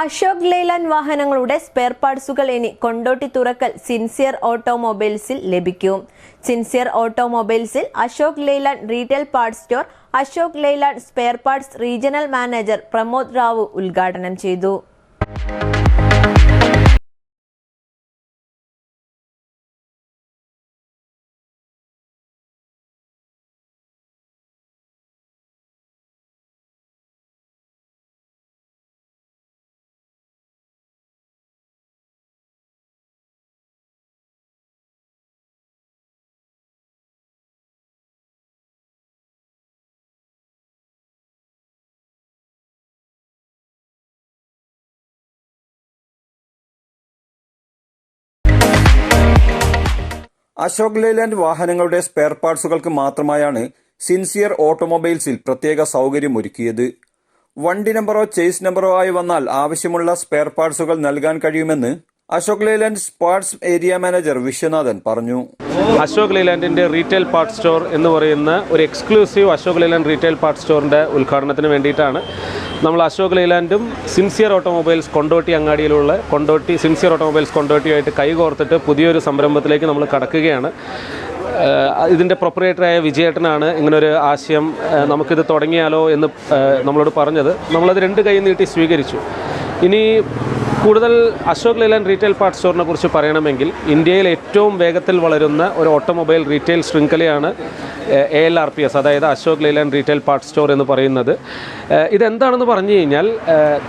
അശോക് ലെയ്ലാൻഡ് വാഹനങ്ങളുടെ സ്പെയർ പാർട്സുകൾ ഇനി കൊണ്ടോട്ടി തുറക്കൽ സിൻസിയർ ഓട്ടോമൊബൈൽസിൽ ലഭിക്കും. Sincere ഓട്ടോമൊബൈൽസിൽ Ashok Leyland retail parts store Ashok Leyland spare parts regional manager Pramod Rao ഉദ്ഘാടനം ചെയ്തു. അശോക് ലേലാൻഡ് വാഹനങ്ങളുടെ സ്പെയർ പാർട്സുകൾക്ക് മാത്രമായാണ് സിൻസിയർ ഓട്ടോമൊബൈൽസിൽ പ്രത്യേക സൗകര്യം ഒരുക്കിയത് വണ്ടി നമ്പറോ ചേസ് നമ്പറോ ആയി വന്നാൽ ആവശ്യമുള്ള സ്പെയർ പാർട്സുകൾ നൽകാൻ കഴിയുമെന്ന് അശോക് ലേലാൻഡ് സ്പാർട്സ് ഏരിയ മാനേജർ വിശ്വനാഥൻ പറഞ്ഞു. അശോക് ലേലാൻഡിന്റെ റീറ്റെയിൽ പാർട്ട് സ്റ്റോർ എന്ന് പറയുന്ന ഒരു exclusive Ashok Leyland retail part സ്റ്റോറിന്റെ ഉദ്ഘാടനത്തിന് വേണ്ടിയിട്ടാണ്. നമ്മൾ അശോക് ലൈലാൻഡും സിൻസിയർ ഓട്ടോമൊബൈൽസ് കൊണ്ടോട്ടി അങ്ങാടിയിലുള്ള കൊണ്ടോട്ടി സിൻസിയർ ഓട്ടോമൊബൈൽസ് കൊണ്ടോട്ടിയുമായിട്ട് കൈകോർത്തിട്ട് പുതിയൊരു സംരംഭത്തിലേക്ക് നമ്മൾ കടക്കുകയാണ്. ഇതിന്റെ പ്രൊപ്പറേറ്ററായ വിജയേട്ടനാണ് ഇങ്ങനൊരു ആശയം നമുക്കിത് തുടങ്ങിയാലോ എന്ന് നമ്മളോട് പറഞ്ഞത്. നമ്മളത് രണ്ട് കൈ നീട്ടി സ്വീകരിച്ചു. ഇനി കൂടുതൽ അശോക് ലേലാൻഡ് റീറ്റെയിൽ പാർട്ട് സ്റ്റോറിനെ കുറിച്ച് പറയണമെങ്കിൽ ഇന്ത്യയിൽ ഏറ്റവും വേഗത്തിൽ വളരുന്ന ഒരു ഓട്ടോമൊബൈൽ റീറ്റെയിൽ ശൃംഖലയാണ് A L R P S അതായത് Ashok Leyland retail part store എന്ന് പറയുന്നത്. ഇതെന്താണെന്ന് പറഞ്ഞു കഴിഞ്ഞാൽ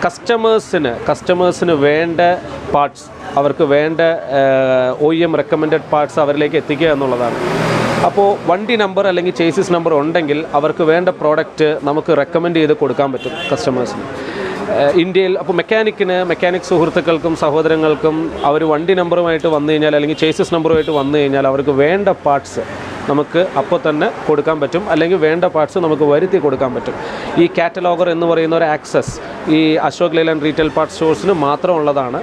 കസ്റ്റമേഴ്സിന് കസ്റ്റമേഴ്സിന് വേണ്ട പാർട്സ് അവർക്ക് വേണ്ട ഒ എം റെക്കമെൻഡഡ് പാർട്സ് അവരിലേക്ക് എത്തിക്കുക എന്നുള്ളതാണ്. അപ്പോൾ വണ്ടി നമ്പർ അല്ലെങ്കിൽ ചേസിസ് നമ്പർ ഉണ്ടെങ്കിൽ അവർക്ക് വേണ്ട പ്രോഡക്റ്റ് നമുക്ക് റെക്കമെൻഡ് ചെയ്ത് കൊടുക്കാൻ പറ്റും കസ്റ്റമേഴ്സിന് ഇന്ത്യയിൽ അപ്പോൾ മെക്കാനിക്കിന് മെക്കാനിക് സുഹൃത്തുക്കൾക്കും സഹോദരങ്ങൾക്കും അവർ വണ്ടി നമ്പറുമായിട്ട് വന്നു കഴിഞ്ഞാൽ അല്ലെങ്കിൽ ചേസസ് നമ്പറുമായിട്ട് വന്നു കഴിഞ്ഞാൽ അവർക്ക് വേണ്ട പാർട്സ് നമുക്ക് അപ്പോൾ തന്നെ കൊടുക്കാൻ പറ്റും. അല്ലെങ്കിൽ വേണ്ട പാർട്സ് നമുക്ക് വരുത്തി കൊടുക്കാൻ പറ്റും. ഈ കാറ്റലോഗർ എന്ന് പറയുന്ന ഒരു ആക്സസ് ഈ അശോക് ലേലാൻഡ് റീറ്റെയിൽ പാർട്ട് സ്റ്റോഴ്സിന് മാത്രമുള്ളതാണ്.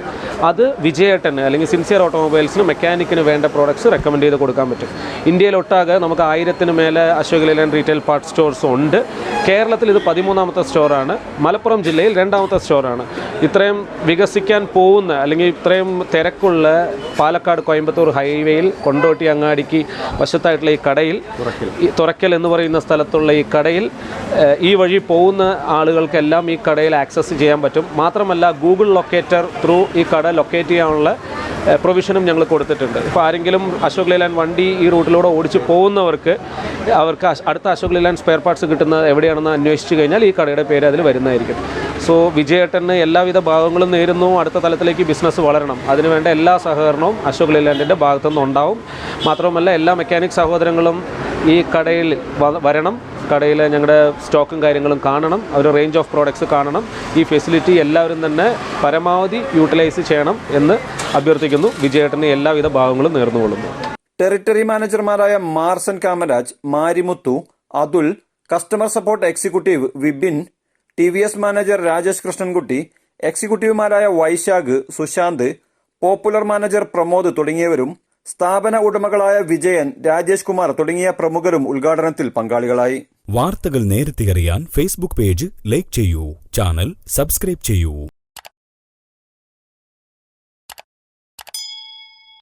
അത് വിജയേട്ടന് അല്ലെങ്കിൽ സിൻസിയർ ഓട്ടോമൊബൈൽസിന് മെക്കാനിക്കിന് വേണ്ട പ്രോഡക്ട്സ് റെക്കമെൻഡ് ചെയ്ത് കൊടുക്കാൻ പറ്റും. ഇന്ത്യയിൽ ഇന്ത്യയിലൊട്ടാകെ നമുക്ക് ആയിരത്തിന് മേലെ Ashok Leyland retail part stores ഉണ്ട്. കേരളത്തിൽ ഇത് പതിമൂന്നാമത്തെ സ്റ്റോറാണ് മലപ്പുറം ജില്ലയിൽ രണ്ടാമത്തെ സ്റ്റോറാണ് ഇത്രയും വികസിക്കാൻ പോകുന്ന അല്ലെങ്കിൽ ഇത്രയും തിരക്കുള്ള പാലക്കാട് കോയമ്പത്തൂർ ഹൈവേയിൽ കൊണ്ടോട്ടി അങ്ങാടിക്ക് വശത്തായിട്ടുള്ള ഈ കടയിൽ ഈ തുറക്കൽ എന്ന് പറയുന്ന സ്ഥലത്തുള്ള ഈ കടയിൽ ഈ വഴി പോകുന്ന ആളുകൾക്കെല്ലാം ഈ കടയിൽ ആക്സസ് ചെയ്യാൻ പറ്റും. മാത്രമല്ല ഗൂഗിൾ ലൊക്കേറ്റർ ത്രൂ ഈ കട ലൊക്കേറ്റ് ചെയ്യാനുള്ള പ്രൊവിഷനും ഞങ്ങൾ കൊടുത്തിട്ടുണ്ട്. ഇപ്പോൾ ആരെങ്കിലും അശോക് ലേലാൻഡ് വണ്ടി ഈ റൂട്ടിലൂടെ ഓടിച്ച് പോകുന്നവർക്ക് അവർക്ക് അടുത്ത അശോക് ലേലാൻഡ് സ്പെയർ പാർട്സ് കിട്ടുന്നത് എവിടെയാണെന്ന് അന്വേഷിച്ച് കഴിഞ്ഞാൽ ഈ കടയുടെ പേര് അതിൽ വരുന്നതായിരിക്കും. സോ വിജയേട്ടന് എല്ലാവിധ ഭാഗങ്ങളും നേരുന്നു. അടുത്ത തലത്തിലേക്ക് ബിസിനസ് വളരണം. അതിനുവേണ്ട എല്ലാ സഹകരണവും അശോക് ലെയ്ലാൻഡിന്റെ ഭാഗത്തുനിന്ന് ഉണ്ടാവും. മാത്രമല്ല എല്ലാ മെക്കാനിക് സഹോദരങ്ങളും ഈ കടയിൽ വരണം. കടയിൽ ഞങ്ങളുടെ സ്റ്റോക്കും കാര്യങ്ങളും കാണണം. ഒരു റേഞ്ച് ഓഫ് പ്രോഡക്ട്സ് കാണണം. ഈ ഫെസിലിറ്റി എല്ലാവരും തന്നെ പരമാവധി യൂട്ടിലൈസ് ചെയ്യണം എന്ന് അഭ്യർത്ഥിക്കുന്നു. വിജയേട്ടന് എല്ലാവിധ ഭാഗങ്ങളും നേർന്നുകൊള്ളുന്നു. Territory മാനേജർമാരായ Marson Kamaraj Marimuthu Atul customer support executive Vipin T V S manager Rajesh Krishnankutty എക്സിക്യൂട്ടീവുമാരായ Vaishakh Sushant popular manager Pramod തുടങ്ങിയവരും സ്ഥാപന ഉടമകളായ വിജയൻ രാജേഷ് കുമാർ തുടങ്ങിയ പ്രമുഖരും ഉദ്ഘാടനത്തിൽ പങ്കാളികളായി. വാർത്തകൾ നേരത്തെ അറിയാൻ ഫേസ്ബുക്ക് പേജ് ലൈക്ക് ചെയ്യൂ ചാനൽ സബ്സ്ക്രൈബ് ചെയ്യൂ.